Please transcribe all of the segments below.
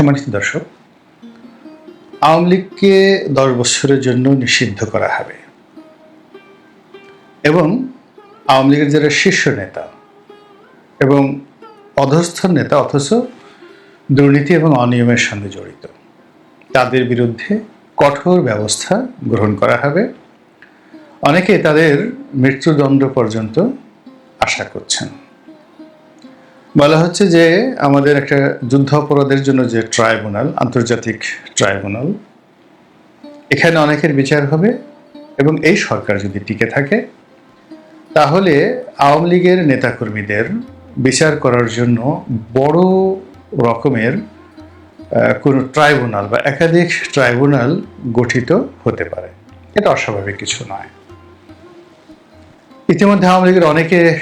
সম্মানিত দর্শক, আওয়ামী লীগকে দশ বছরের জন্য নিষিদ্ধ করা হবে। এবং আওয়ামী লীগের যারা শীর্ষ নেতা এবং অধস্থ নেতা, অথচ দুর্নীতি এবং অনিয়মের সঙ্গে জড়িত, তাদের বিরুদ্ধে কঠোর ব্যবস্থা গ্রহণ করা হবে। অনেকে তাদের মৃত্যুদণ্ড পর্যন্ত আশা করছেন। বলা হচ্ছে যে আমাদের একটা যুদ্ধ অপরাধের জন্য যে ট্রাইব্যুনাল, আন্তর্জাতিক ট্রাইব্যুনাল, এখানে অনেকের বিচার হবে এবং এই সরকার যদি টিকে থাকে, তাহলে আওয়ামী লীগের নেতাকর্মীদের বিচার করার জন্য বড় রকমের কোনো ট্রাইব্যুনাল বা একাধিক ট্রাইব্যুনাল গঠিত হতে পারে। এটা অস্বাভাবিক কিছু নয়। ইতিমধ্যে আওয়ামী লীগের অনেকে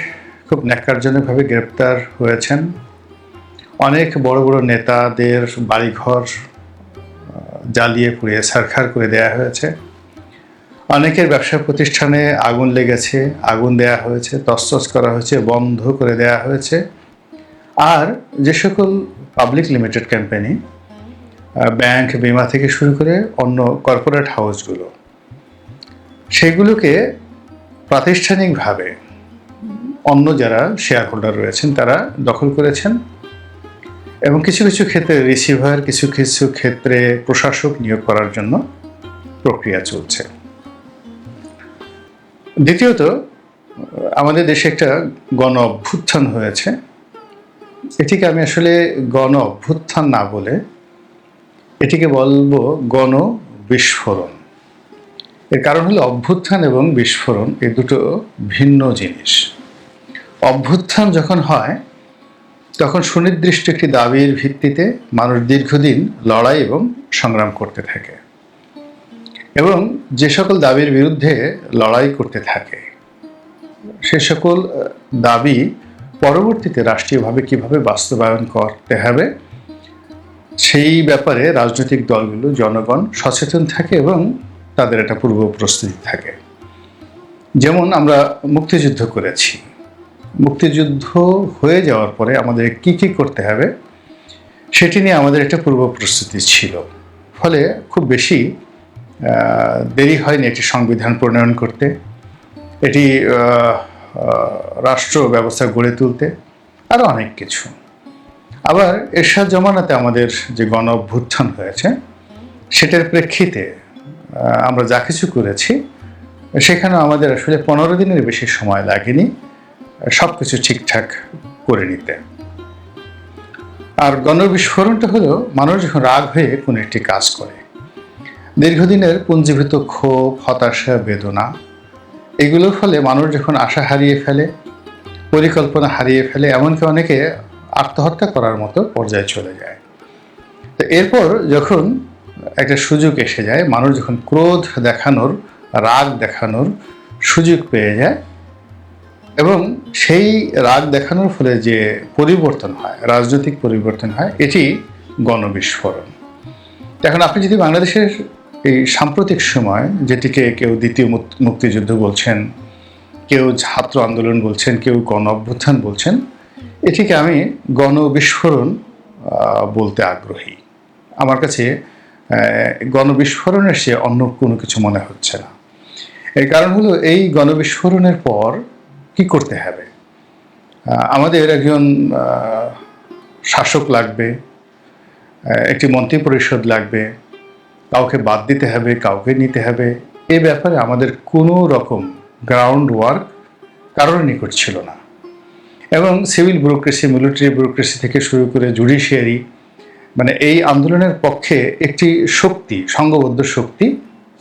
খুব ন্যাক্কারজনকভাবে গ্রেপ্তার হয়েছেন। অনেক বড় বড় নেতাদের বাড়িঘর জ্বালিয়ে পুড়িয়ে সারখার করে দেয়া হয়েছে। অনেকের ব্যবসা প্রতিষ্ঠানে আগুন লেগেছে, আগুন দেয়া হয়েছে, তসতস করা হয়েছে, বন্ধ করে দেয়া হয়েছে। আর যে সকল পাবলিক লিমিটেড কোম্পানি ব্যাংক, বিমা থেকে শুরু করে অন্য কর্পোরেট হাউসগুলো, সেগুলোকে প্রাতিষ্ঠানিকভাবে অন্য যারা শেয়ার হোল্ডার রয়েছেন, তারা দখল করেছেন। এবং কিছু কিছু ক্ষেত্রে রিসিভার কিছু কিছু ক্ষেত্রে প্রশাসক নিয়োগ করার জন্য প্রক্রিয়া চলছে। দ্বিতীয়ত, আমাদের দেশে একটা গণ অভ্যুত্থান হয়েছে। এটিকে আমি আসলে গণ অভ্যুত্থান না বলে এটিকে বলব গণ বিস্ফোরণ। এর কারণ হলো অভ্যুত্থান এবং বিস্ফোরণ, এই দুটো ভিন্ন জিনিস। অভ্যুত্থান যখন হয়, তখন সুনির্দিষ্ট একটি দাবির ভিত্তিতে মানুষ দীর্ঘদিন লড়াই এবং সংগ্রাম করতে থাকে এবং যে সকল দাবির বিরুদ্ধে লড়াই করতে থাকে, সে সকল দাবি পরবর্তীতে রাষ্ট্রীয়ভাবে কীভাবে বাস্তবায়ন করতে হবে, সেই ব্যাপারে রাজনৈতিক দলগুলো, জনগণ সচেতন থাকে এবং তাদের একটা পূর্ব প্রস্তুতি থাকে। যেমন আমরা মুক্তিযুদ্ধ করেছি। মুক্তিযুদ্ধ হয়ে যাওয়ার পরে আমাদের কি কি করতে হবে, সেটি নিয়ে আমাদের একটা পূর্ব প্রস্তুতি ছিল। ফলে খুব বেশি দেরি হয়নি একটি সংবিধান প্রণয়ন করতে, এটি রাষ্ট্র ব্যবস্থা গড়ে তুলতে আরও অনেক কিছু। আবার এরশাদ জমানাতে আমাদের যে গণ অভ্যুত্থান হয়েছে, সেটার প্রেক্ষিতে আমরা যা কিছু করেছি, সেখানে আমাদের আসলে পনেরো দিনের বেশি সময় লাগেনি। সব কিছু ঠিকঠাক করে নিতে। আর গণবিস্ফোরণটা হলো মানুষ যখন রাগ হয়ে কোনো একটি কাজ করে। দীর্ঘদিনের পুঞ্জীভূত ক্ষোভ, হতাশা, বেদনা, এগুলোর ফলে মানুষ যখন আশা হারিয়ে ফেলে, পরিকল্পনা হারিয়ে ফেলে, এমনকি অনেকে আত্মহত্যা করার মতো পর্যায়ে চলে যায়। তো এরপর যখন একটা সুযোগ এসে যায়, মানুষ যখন ক্রোধ দেখানোর, রাগ দেখানোর সুযোগ পেয়ে যায় এবং সেই রাগ দেখানোর ফলে যে পরিবর্তন হয়, রাজনৈতিক পরিবর্তন হয়, এটি গণবিস্ফোরণ। এখন আপনি যদি বাংলাদেশের এই সাম্প্রতিক সময়, যেটিকে কেউ দ্বিতীয় মুক- মুক্তিযুদ্ধ বলছেন, কেউ ছাত্র আন্দোলন বলছেন, কেউ গণ অভ্যুত্থান বলছেন, এটিকে আমি গণবিস্ফোরণ বলতে আগ্রহী। আমার কাছে গণবিস্ফোরণের সে অন্য কোনো কিছু মনে হচ্ছে না। এর কারণ হলো, এই গণবিস্ফোরণের পর কি করতে হবে? আমাদের একজন শাসক লাগবে একটি মন্ত্রী পরিষদ লাগবে, কাউকে বাদ দিতে হবে, কাউকে নিতে হবে। এ ব্যাপারে আমাদের কোনো রকম গ্রাউন্ড ওয়ার্ক কারোর নিকট ছিল না। এবং সিভিল ব্যুরোক্রেসি মিলিটারি ব্যুরোক্রেসি থেকে শুরু করে জুডিশিয়ারি মানে এই আন্দোলনের পক্ষে একটি শক্তি, সংঘবদ্ধ শক্তি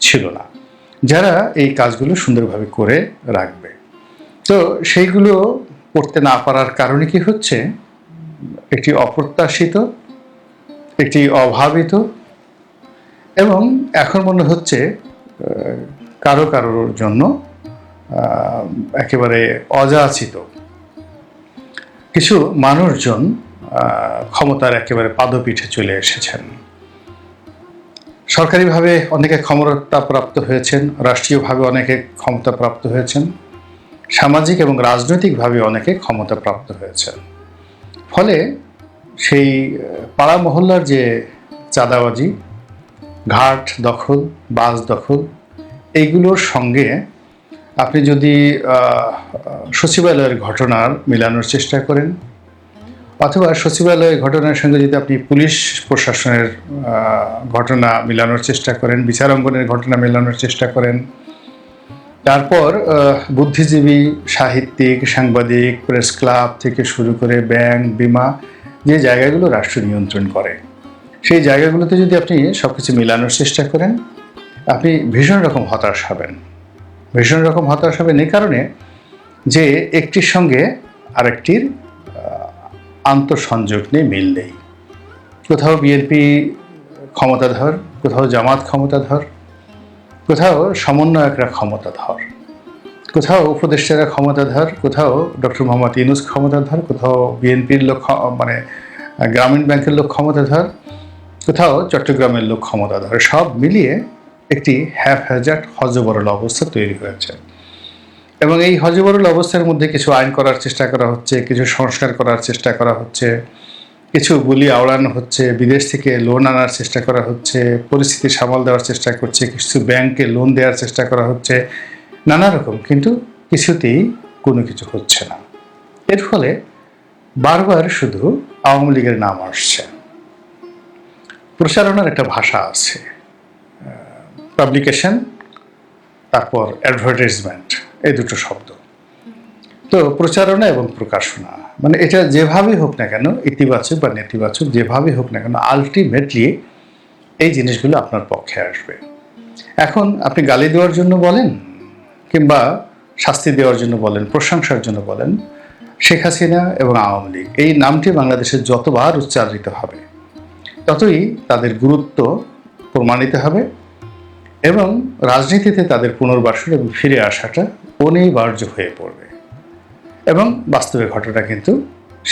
ছিল না, যারা এই কাজগুলো সুন্দরভাবে করে রাখবে। তো সেইগুলো করতে না পারার কারণে কি হচ্ছে? একটি অপ্রত্যাশিত একটি অভাবিত এবং এখন মনে হচ্ছে কারও কারোর জন্য একেবারে অযাচিত। কিছু মানুষজন ক্ষমতার একেবারে পাদপীঠে চলে এসেছেন। সরকারিভাবে অনেকে ক্ষমতাপ্রাপ্ত হয়েছেন, রাষ্ট্রীয়ভাবে অনেকে ক্ষমতাপ্রাপ্ত হয়েছেন। সামাজিক এবং রাজনৈতিকভাবে অনেকে ক্ষমতাপ্রাপ্ত হয়েছেন ফলে সেই পাড়া মহল্লার যে চাঁদাবাজি, ঘাট দখল, বাস দখল, এইগুলোর সঙ্গে আপনি যদি সচিবালয়ের ঘটনার মেলানোর চেষ্টা করেন, অথবা সচিবালয়ের ঘটনার সঙ্গে যদি আপনি পুলিশ প্রশাসনের ঘটনা মেলানোর চেষ্টা করেন বিচারাঙ্গনের ঘটনা মেলানোর চেষ্টা করেন তারপর বুদ্ধিজীবী, সাহিত্যিক, সাংবাদিক, প্রেস ক্লাব থেকে শুরু করে ব্যাংক, বিমা যে জায়গাগুলো রাষ্ট্র নিয়ন্ত্রণ করে, সেই জায়গাগুলোতে যদি আপনি সব কিছু মেলানোর চেষ্টা করেন, আপনি ভীষণ রকম হতাশ হবেন। ভীষণ রকম হতাশ হবেন এই কারণে যে একটির সঙ্গে আরেকটির আন্তঃসংযোগ নেই মিল নেই। কোথাও বিএনপি ক্ষমতাধর, কোথাও জামাত ক্ষমতাধর কোথাও সমন্বয়করা ক্ষমতাধর, কোথাও উপদেষ্টারা ক্ষমতাধর, কোথাও ডক্টর মোহাম্মদ ইউনুস ক্ষমতাধর, কোথাও বিএনপির লোক মানে গ্রামীণ ব্যাংকের লোক ক্ষমতাধর, কোথাও চট্টগ্রামের লোক ক্ষমতাধর। সব মিলিয়ে একটি হ্যাফ হ্যাজার্ড হজবরল অবস্থা তৈরি হয়েছে। এবং এই হজবরল অবস্থার মধ্যে কিছু আইন করার চেষ্টা করা হচ্ছে, কিছু সংস্কার করার চেষ্টা করা হচ্ছে। কিছু গুলি আওড়ানো হচ্ছে, বিদেশ থেকে লোন আনার চেষ্টা করা হচ্ছে, পরিস্থিতি সামাল দেওয়ার চেষ্টা করছে, কিছু ব্যাংকে লোন দেওয়ার চেষ্টা করা হচ্ছে, নানা রকম, কিন্তু কিছুতেই কোনো কিছু হচ্ছে না। এর ফলে বারবার শুধু আওয়ামী লীগের নাম আসছে। প্রচারণার একটা ভাষা আছে পাবলিকেশন তারপর অ্যাডভার্টাইজমেন্ট এই দুটো শব্দ। তো প্রচারণা এবং প্রকাশনা মানে এটা যেভাবেই হোক না কেন, ইতিবাচক বা নেতিবাচক, যেভাবেই হোক না কেন আলটিমেটলি এই জিনিসগুলো আপনার পক্ষে আসবে। এখন আপনি গালি দেওয়ার জন্য বলেন কিংবা শাস্তি দেওয়ার জন্য বলেন, প্রশংসার জন্য বলেন, শেখ হাসিনা এবং আওয়ামী লীগ, এই নামটি বাংলাদেশে যতবার উচ্চারিত হবে, ততই তাদের গুরুত্ব প্রমাণিত হবে এবং রাজনীতিতে তাদের পুনর্বাসন এবং ফিরে আসাটা অনিবার্য হয়ে পড়বে। এবং বাস্তবে ঘটনা কিন্তু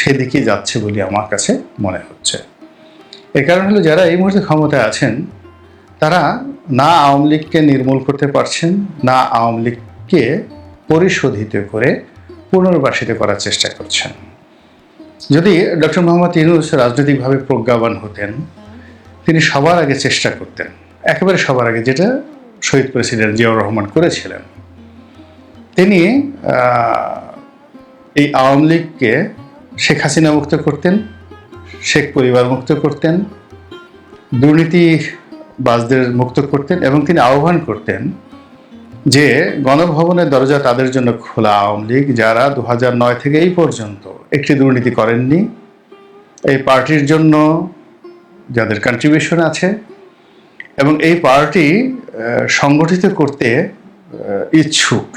সেদিকেই যাচ্ছে বলে আমার কাছে মনে হচ্ছে। এর কারণ হলো যারা এই মুহূর্তে ক্ষমতায় আছেন, তারা না আওয়ামী লীগকে নির্মূল করতে পারছেন, না আওয়ামী লীগকে পরিশোধিত করে পুনর্বাসিত করার চেষ্টা করছেন। যদি ডক্টর মোহাম্মদ ইউনুস রাজনৈতিকভাবে প্রজ্ঞাবান হতেন, তিনি সবার আগে চেষ্টা করতেন, একেবারে সবার আগে, যেটা শহীদ প্রেসিডেন্ট জিয়াউর রহমান করেছিলেন। তিনি এই আওয়ামী লীগকে শেখ হাসিনা মুক্ত করতেন, শেখ পরিবার মুক্ত করতেন, দুর্নীতিবাজদের মুক্ত করতেন এবং তিনি আহ্বান করতেন যে গণভবনের দরজা তাদের জন্য খোলা আওয়ামী লীগ, যারা দু নয় থেকে এই পর্যন্ত একটি দুর্নীতি করেননি। এই পার্টির জন্য যাদের কন্ট্রিবিউশন আছে এবং এই পার্টি সংগঠিত করতে ইচ্ছুক,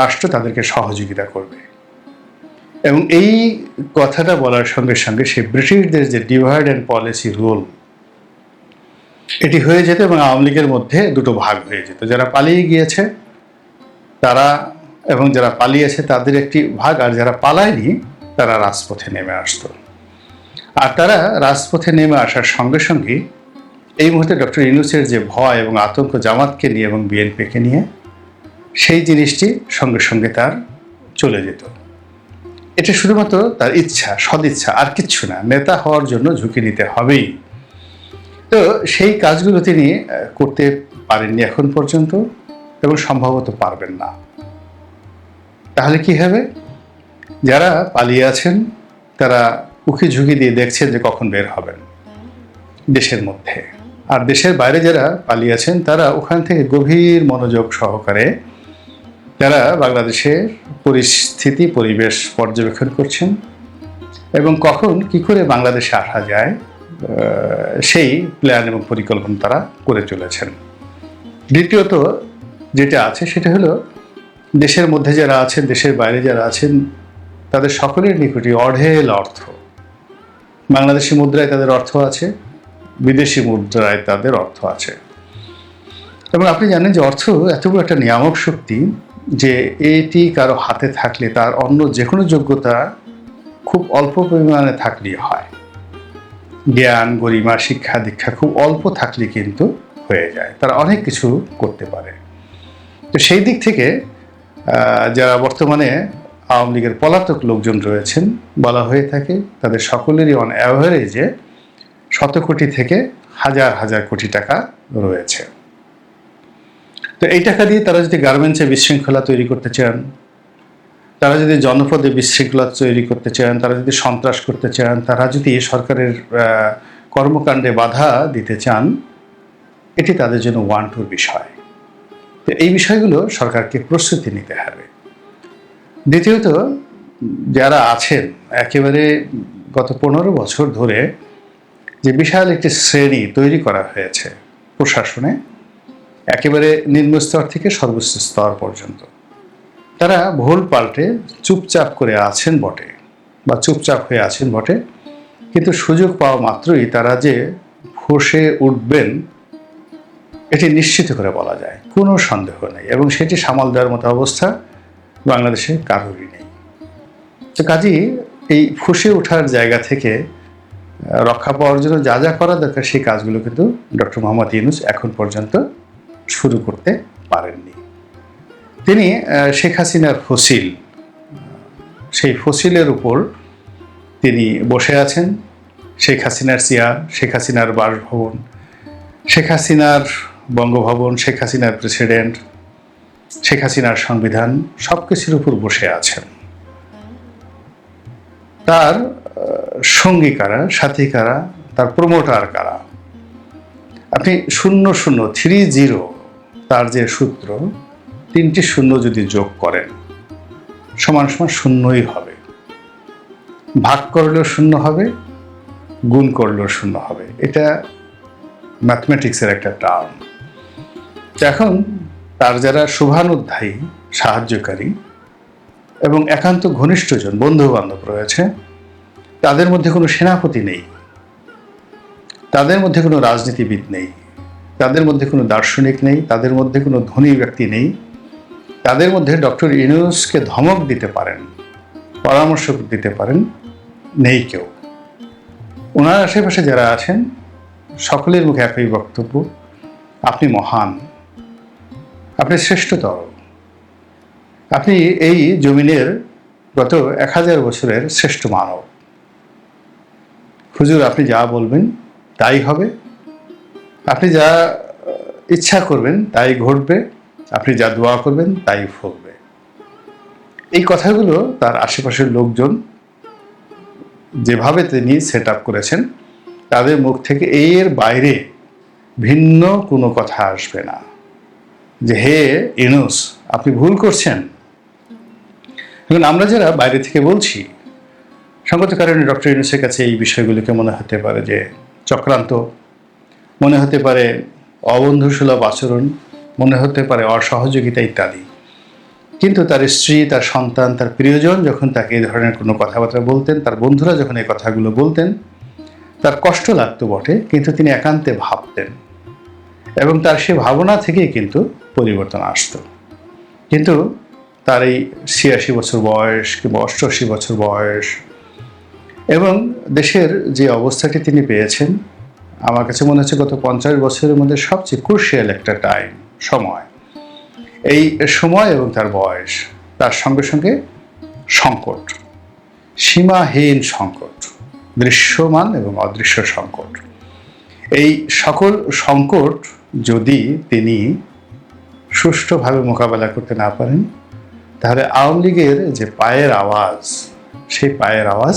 রাষ্ট্র তাদেরকে সহযোগিতা করবে। এবং এই কথাটা বলার সঙ্গে সঙ্গে সে ব্রিটিশদের যে ডিভাইড অ্যান্ড পলিসি রুল, এটি হয়ে যেত এবং আওয়ামী লীগের মধ্যে দুটো ভাগ হয়ে যেত। যারা পালিয়ে গিয়েছে, তারা এবং যারা পালিয়েছে তাদের একটি ভাগ, আর যারা পালায়নি, তারা রাজপথে নেমে আসতো। আর তারা রাজপথে নেমে আসার সঙ্গে সঙ্গে এই মুহূর্তে ডক্টর ইউনুসের যে ভয় এবং আতঙ্ক জামাতকে নিয়ে এবং বিএনপিকে নিয়ে, সেই জিনিসটি সঙ্গে সঙ্গে তার চলে যেত। এটা শুধুমাত্র তার ইচ্ছা, সদিচ্ছা, আর কিচ্ছু না, নেতা হওয়ার জন্য ঝুঁকি নিতে হবেই। তো সেই কাজগুলো তিনি করতে পারেননি এখন পর্যন্ত এবং সম্ভবত পারবেন না। তাহলে কি হবে? যারা পালিয়ে আছেন, তারা উকি ঝুঁকি দিয়ে দেখছেন যে কখন বের হবেন দেশের মধ্যে। আর দেশের বাইরে যারা পালিয়ে আছেন, তারা ওখান থেকে গভীর মনোযোগ সহকারে যারা বাংলাদেশের পরিস্থিতি, পরিবেশ পর্যবেক্ষণ করছেন এবং কখন কি করে বাংলাদেশে আসা যায় সেই প্ল্যান এবং পরিকল্পনা তারা করে চলেছেন। দ্বিতীয়ত যেটা আছে সেটা হলো দেশের মধ্যে যারা আছেন, দেশের বাইরে যারা আছেন, তাদের সকলের নিকটই অঢেল অর্থ। বাংলাদেশি মুদ্রায় তাদের অর্থ আছে, বিদেশি মুদ্রায় তাদের অর্থ আছে। এবং আপনি জানেন যে অর্থ এত বড় একটা নিয়ামক শক্তি যে এটি কারও হাতে থাকলে তার অন্য যে কোনো যোগ্যতা খুব অল্প পরিমাণে থাকলেই হয়। জ্ঞান, গরিমা, শিক্ষা, দীক্ষা খুব অল্প থাকলে কিন্তু হয়ে যায়। তারা অনেক কিছু করতে পারে। তো সেই দিক থেকে যারা বর্তমানে আওয়ামী লীগের পলাতক লোকজন রয়েছেন বলা হয়ে থাকে, তাদের সকলেরই অন অ্যাভারেজে শত কোটি থেকে হাজার হাজার কোটি টাকা রয়েছে। তো এই টাকা দিয়ে তারা যদি গার্মেন্টসে বিশৃঙ্খলা তৈরি করতে চান, তারা যদি জনপদে বিশৃঙ্খলা তৈরি করতে চান, তারা যদি সন্ত্রাস করতে চান, তারা যদি সরকারের কর্মকাণ্ডে বাধা দিতে চান, এটি তাদের জন্য ওয়ান টুর বিষয়। তো এই বিষয়গুলো সরকারকে প্রস্তুতি নিতে হবে। দ্বিতীয়ত, যারা আছেন, একেবারে গত পনেরো বছর ধরে যে বিশাল একটি শ্রেণি তৈরি করা হয়েছে প্রশাসনে একেবারে নিম্ন স্তর থেকে সর্বোচ্চ স্তর পর্যন্ত। তারা ভুল পাল্টে চুপচাপ করে আছেন বটে বা চুপচাপ হয়ে আছেন বটে। কিন্তু সুযোগ পাওয়া মাত্রই তারা যে ফসে উঠবেন, এটি নিশ্চিত করে বলা যায়। কোনো সন্দেহ নেই এবং সেটি সামাল দেওয়ার মতো অবস্থা বাংলাদেশে কারোরই নেই। তো কাজেই এই ফুসে ওঠার জায়গা থেকে রক্ষা পাওয়ার জন্য যা যা করা দরকার সেই কাজগুলো কিন্তু ডক্টর মোহাম্মদ ইউনুস এখন পর্যন্ত শুরু করতে পারেননি। তিনি শেখ হাসিনার ফসিল, সেই ফসিলের উপর তিনি বসে আছেন। শেখ হাসিনার চেয়ার, শেখ হাসিনার বাসভবন, শেখ হাসিনার বঙ্গভবন, শেখ হাসিনার প্রেসিডেন্ট, শেখ হাসিনার সংবিধান, সব কিছুর উপর বসে আছেন। তার সঙ্গী কারা, সাথী কারা, তার প্রমোটার কারা? আপনি শূন্য শূন্য, থ্রি জিরো তার যে সূত্র, তিনটি শূন্য যদি যোগ করেন, সমান সমান শূন্যই হবে। ভাগ করলেও শূন্য হবে, গুণ করলেও শূন্য হবে। এটা ম্যাথমেটিক্সের একটা টার্ম এখন তার যারা শুভানুধ্যায়ী, সাহায্যকারী এবং একান্ত ঘনিষ্ঠজন বন্ধু বান্ধব রয়েছে, তাদের মধ্যে কোনো সেনাপতি নেই। তাদের মধ্যে কোনো রাজনীতিবিদ নেই। তাদের মধ্যে কোনো দার্শনিক নেই, তাদের মধ্যে কোনো ধনী ব্যক্তি নেই। তাদের মধ্যে ডক্টর ইউনুসকে ধমক দিতে পারেন, পরামর্শ দিতে পারেন, নেই কেউ। ওনার আশেপাশে যারা আছেন, সকলের মুখে একই বক্তব্য, আপনি মহান, আপনি শ্রেষ্ঠতর। আপনি এই জমিনের গত এক হাজার বছরের শ্রেষ্ঠ মানব। হুজুর, আপনি যা বলবেন তাই হবে। আপনি যা ইচ্ছা করবেন তাই ঘটবে, আপনি যা দোয়া করবেন তাই ফলবে এই কথাগুলো তার আশেপাশের লোকজন যেভাবে তিনি সেট আপ করেছেন, তাদের মুখ থেকে এর বাইরে ভিন্ন কোনো কথা আসবে না। যে, হে ইনুস আপনি ভুল করছেন। এখন আমরা যারা বাইরে থেকে বলছি, সঙ্গত কারণে ডক্টর ইনুসের কাছে এই বিষয়গুলিকে মনে হতে পারে যে চক্রান্ত। মনে হতে পারে অবন্ধুসুলভ আচরণ, মনে হতে পারে অসহযোগিতা ইত্যাদি। কিন্তু তার স্ত্রী, তার সন্তান, তার প্রিয়জন যখন তাকে এই ধরনের কোনো কথাবার্তা বলতেন, তার বন্ধুরা যখন এই কথাগুলো বলতেন, তার কষ্ট লাগতো বটে, কিন্তু তিনি একান্তে ভাবতেন। এবং তার সে ভাবনা থেকেই কিন্তু পরিবর্তন আসতো। কিন্তু তার এই ছিয়াশি বছর বয়স কিংবা অষ্টআশি বছর বয়স এবং দেশের যে অবস্থাটি তিনি পেয়েছেন আমার কাছে মনে হচ্ছে গত পঞ্চাশ বছরের মধ্যে সবচেয়ে ক্রুশিয়াল একটা টাইম সময়। এই সময় এবং তার বয়স, তার সঙ্গে সঙ্গে সংকট, সীমাহীন সংকট, দৃশ্যমান এবং অদৃশ্য সংকট। এই সকল সংকট যদি তিনি সুষ্ঠুভাবে মোকাবেলা করতে না পারেন, তাহলে আওয়ামী লীগের যে পায়ের আওয়াজ, সেই পায়ের আওয়াজ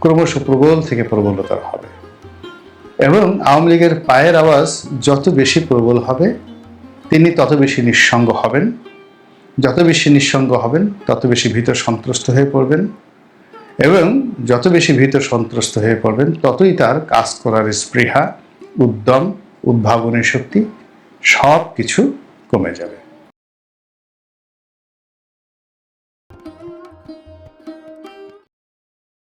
ক্রমশ প্রবল থেকে প্রবলতর হবে। এবং আওয়ামী লীগের পায়ের আওয়াজ যত বেশি প্রবল হবে, তিনি তত বেশি নিঃসঙ্গ হবেন। যত বেশি নিঃসঙ্গ হবেন, তত বেশি ভীত সন্ত্রস্ত হয়ে পড়বেন এবং যত বেশি ভীত সন্ত্রস্ত হয়ে পড়বেন, ততই তার কাজ করার স্পৃহা, উদ্যম, উদ্ভাবনী শক্তি সব কিছু কমে যাবে।